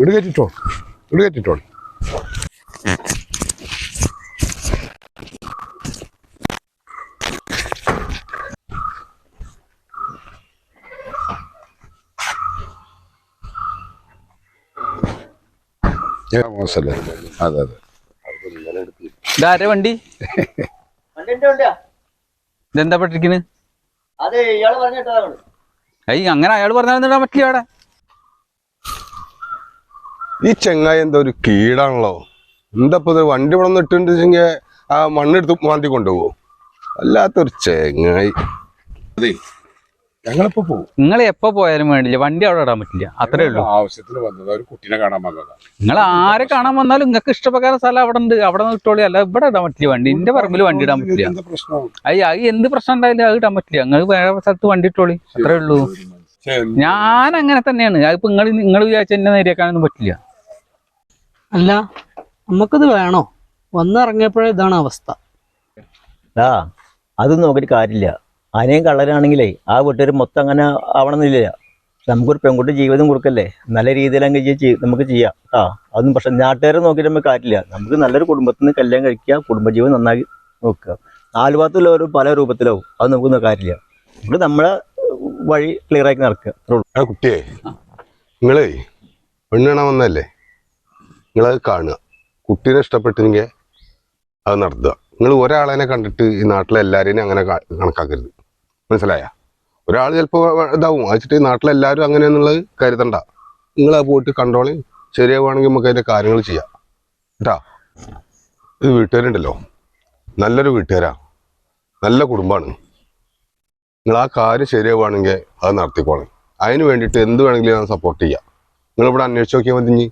ഇട് കയറ്റിട്ടോ. ഇവിടെ കയറ്റിട്ടോ. മോശമല്ലേ അതെ അതെ. ഇതാരെ വണ്ടി? ഇതെന്താ പെട്ടിരിക്കുന്നത് അത് ഇയാൾ പറഞ്ഞിട്ടതാണ് അയ്യ അങ്ങനെ അയാൾ പറഞ്ഞാൽ പറ്റില്ല അവിടെ? ഈ ചെങ്ങായി എന്താ ഒരു കീടാണല്ലോ. എന്താ ഇപ്പൊ ഇത് വണ്ടി ഇവിടെ നിന്ന് ഇട്ടുണ്ടെങ്കിൽ ആ മണ്ണെടുത്ത് മാന്തി കൊണ്ടുപോകും? അല്ലാത്തൊരു ചെങ്ങായി. അതെ. ഞങ്ങളിപ്പോ പോകും നിങ്ങൾ എപ്പോ പോയാലും വേണ്ടില്ല. വണ്ടി അവിടെ ഇടാൻ പറ്റില്ല. അത്രേ ഉള്ളൂ. ആവശ്യത്തിന് വന്നത് ഒരു കുട്ടീനെ കാണാൻ വന്നതാ. നിങ്ങൾ ആരെ കാണാൻ വന്നാലും നിങ്ങൾക്ക് ഇഷ്ടപ്രകാരം സ്ഥലം അവിടെ ഉണ്ട്. അവിടെ നിന്ന് ഇട്ടോളി. അല്ല ഇവിടെ ഇടാൻ പറ്റില്ല വണ്ടി. എന്റെ പറമ്പിൽ വണ്ടി ഇടാൻ പറ്റില്ല. അയ്യ അത് എന്ത് പ്രശ്നം ഉണ്ടായാലും അത് ഇടാൻ പറ്റില്ല. നിങ്ങൾ വേറെ സ്ഥലത്ത് വണ്ടി ഇട്ടോളി. അത്രേ ഉള്ളൂ. ഞാൻ അങ്ങനെ തന്നെയാണ്. അതിപ്പോ നിങ്ങൾ നിങ്ങൾ വിചാരിച്ച എന്നെ നേരിയാക്കാനൊന്നും പറ്റില്ല. അല്ല നമുക്കിത് വേണോ? വന്നിറങ്ങിയപ്പോഴേ ഇതാണ് അവസ്ഥ. അതൊന്നും അത് നോക്കിയിട്ട് കാര്യമില്ല. ആനയും കള്ളനാണെങ്കിലേ ആ വീട്ടുകാർ മൊത്തം അങ്ങനെ ആവണമെന്നില്ല നമുക്കൊരു പെൺകുട്ടി ജീവിതം കൊടുക്കല്ലേ? നല്ല രീതിയിൽ അങ്ങ് നമുക്ക് ചെയ്യാം. ആ അതൊന്നും പക്ഷെ നാട്ടുകാരെ നോക്കിയിട്ട് നമുക്ക് കാറ്റില്ല നമുക്ക് നല്ലൊരു കുടുംബത്തിൽ നിന്ന് കല്യാണം കഴിക്കുക കുടുംബജീവിതം നന്നാക്കി നോക്കുക. നാല് ഭാഗത്തുള്ളവർ പല രൂപത്തിലാവും. അത് നമുക്ക് കാര്യമില്ല. നമ്മൾ നമ്മളെ വഴി ക്ലിയർ ആക്കി നടക്കുക. കുട്ടിയെ നിങ്ങളേ പെണ്ണ് കാണാൻ വന്നല്ലേ നിങ്ങളത് കാണുക. കുട്ടീനെ ഇഷ്ടപ്പെട്ടെങ്കിൽ അത് നടത്തുക. നിങ്ങൾ ഒരാളെ കണ്ടിട്ട് ഈ നാട്ടിലെ എല്ലാവരെയും അങ്ങനെ കണക്കാക്കരുത്. മനസ്സിലായ? ഒരാൾ ചിലപ്പോൾ ഇതാവും. വെച്ചിട്ട് ഈ നാട്ടിലെ എല്ലാവരും അങ്ങനെയെന്നുള്ളത് കരുതണ്ട. നിങ്ങൾ ആ പോയിട്ട് കണ്ടോളി ശരിയാവുകയാണെങ്കിൽ നമുക്ക് അതിന്റെ കാര്യങ്ങൾ ചെയ്യാം. കേട്ടാ ഇത് വീട്ടുകാരുണ്ടല്ലോ. നല്ലൊരു വീട്ടുകാരാ. നല്ല കുടുംബമാണ് നിങ്ങൾ ആ കാര്യം ശരിയാവുകയാണെങ്കിൽ അത് നടത്തിക്കോളെ. അതിന് വേണ്ടിയിട്ട് എന്ത് വേണമെങ്കിലും ഞാൻ സപ്പോർട്ട് ചെയ്യാം. നിങ്ങൾ ഇവിടെ അന്വേഷിച്ച് നോക്കിയാൽ മതി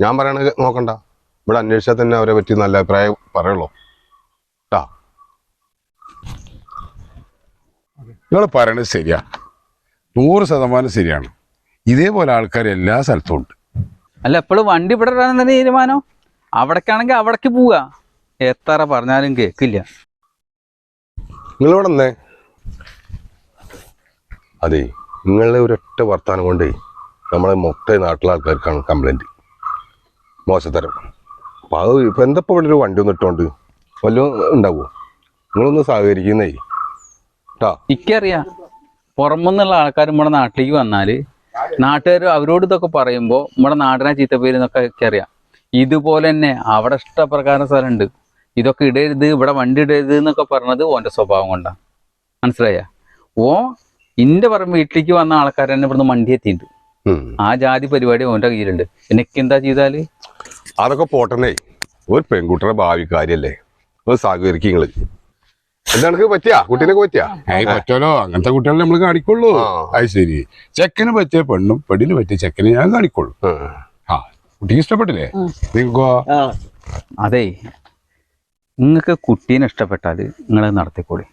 ഞാൻ പറയണത് നോക്കണ്ട. ഇവിടെ അന്വേഷിച്ചാൽ തന്നെ അവരെ പറ്റി നല്ല അഭിപ്രായം പറയുള്ളൂ കേട്ടാ നിങ്ങൾ പറയണത് ശരിയാ. നൂറ് ശതമാനം ശരിയാണ്. ഇതേപോലെ ആൾക്കാർ എല്ലാ സ്ഥലത്തും ഉണ്ട്. അല്ല എപ്പോഴും വണ്ടി ഇവിടെ ഇടാൻ തീരുമാനം? അവിടേക്കാണെങ്കിൽ അവിടേക്ക് പോവുക എത്ര പറഞ്ഞാലും കേൾക്കില്ല നിങ്ങൾ ഇവിടെ നിന്നേ അതെ നിങ്ങളുടെ ഒരൊറ്റ വർത്താനം കൊണ്ടേ നമ്മളെ മൊത്തം നാട്ടിലെ ആൾക്കാർക്കാണ് കംപ്ലൈന്റ് മോശത്തരം. അപ്പം അത് ഇപ്പം എന്തപ്പോൾ ഇവിടെ ഒരു വണ്ടി ഒന്നും ഇട്ടുകൊണ്ട് വല്ലതും ഉണ്ടാവുമോ നിങ്ങളൊന്ന് സഹകരിക്കുന്നേ. കേട്ടാ എനിക്കറിയാം പുറമെന്നുള്ള ആൾക്കാർ നമ്മുടെ നാട്ടിലേക്ക് വന്നാൽ നാട്ടുകാർ അവരോട് ഇതൊക്കെ പറയുമ്പോൾ നമ്മുടെ നാടിനെ ചീത്തപ്പേര് എന്നൊക്കെ എനിക്കറിയാം ഇതുപോലെ തന്നെ അവിടെ ഇഷ്ടപ്രകാരം സ്ഥലമുണ്ട്. ഇതൊക്കെ ഇടരുത് ഇവിടെ വണ്ടി ഇടരുത് എന്നൊക്കെ പറഞ്ഞത് ഓന്റെ സ്വഭാവം കൊണ്ടാണ് മനസ്സിലായ? ഓ ഇന്റെ പറമ്പ് വീട്ടിലേക്ക് വന്ന ആൾക്കാർ തന്നെ ഇവിടുന്ന് വണ്ടി എത്തിയിട്ടുണ്ട്. ആ ജാതി പരിപാടി ഓന്റെ കയ്യിലുണ്ട്. എനിക്ക് എന്താ ചെയ്താൽ? അതൊക്കെ പോട്ടനേ ഒരു പെൺകുട്ടിയുടെ ഭാവി കാര്യല്ലേ അത് സഹകരിക്കും നിങ്ങൾ എന്താണ് പറ്റിയാ? കുട്ടീനൊക്കെ പറ്റിയാ? ഏയ് പറ്റുമല്ലോ അങ്ങനത്തെ കുട്ടികളെ നമ്മൾ കാണിക്കുള്ളൂ. അത് ശരി. ചെക്കന് പറ്റിയ പെണ്ണും പെണ്ണിന് പറ്റിയ ചെക്കനെ ഞാൻ കാണിക്കുള്ളൂ. ആ. ആ കുട്ടിക്ക് ഇഷ്ടപ്പെട്ടില്ലേ? നിങ്ങൾക്കോ അതെ. നിങ്ങൾക്ക് കുട്ടീനെ ഇഷ്ടപ്പെട്ടാൽ നിങ്ങളെ നടത്തിക്കോളി.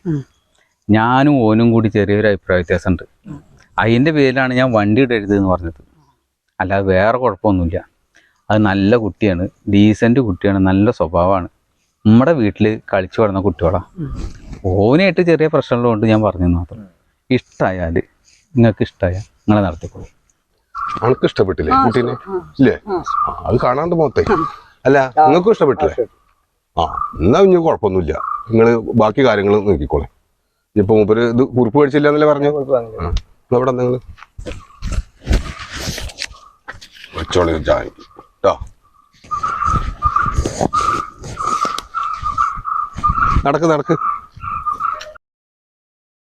ഞാനും ഓനും കൂടി ചെറിയൊരു അഭിപ്രായ വ്യത്യാസം ഉണ്ട് അതിന്റെ പേരിലാണ് ഞാൻ വണ്ടി ഇടരുത് എന്ന് പറഞ്ഞത്. അല്ലാതെ വേറെ കുഴപ്പമൊന്നുമില്ല. അത് നല്ല കുട്ടിയാണ്. ഡീസന്റ് കുട്ടിയാണ്. നല്ല സ്വഭാവമാണ്. നമ്മുടെ വീട്ടിൽ കളിച്ചു വളർന്ന കുട്ടികളാണ് ഓനായിട്ട് ചെറിയ പ്രശ്നമുള്ളതുകൊണ്ട് ഞാൻ പറഞ്ഞു മാത്രം. ഇഷ്ടമായാൽ നിങ്ങൾക്ക് ഇഷ്ടമായാൽ നിങ്ങളെ നടത്തിക്കോളൂ. അനക്ക് ഇഷ്ടപ്പെട്ടില്ലേ കുട്ടീനെ? ഇല്ലേ? അത് കാണാണ്ട് പോത്തെ അല്ല നിങ്ങൾക്കും ഇഷ്ടപ്പെട്ടില്ലേ? ആ എന്നാ ഇനി കുഴപ്പമൊന്നുമില്ല. നിങ്ങൾ ബാക്കി കാര്യങ്ങൾ നോക്കിക്കോളെ. ഇപ്പൊ മൂപ്പര് ഇത് കുറിപ്പ് മേടിച്ചില്ല എന്നല്ലേ പറഞ്ഞു അവിടെ എവിടെ നിങ്ങൾ വെച്ചോളി ചായ. കേട്ടോ നടക്ക് നടക്ക്.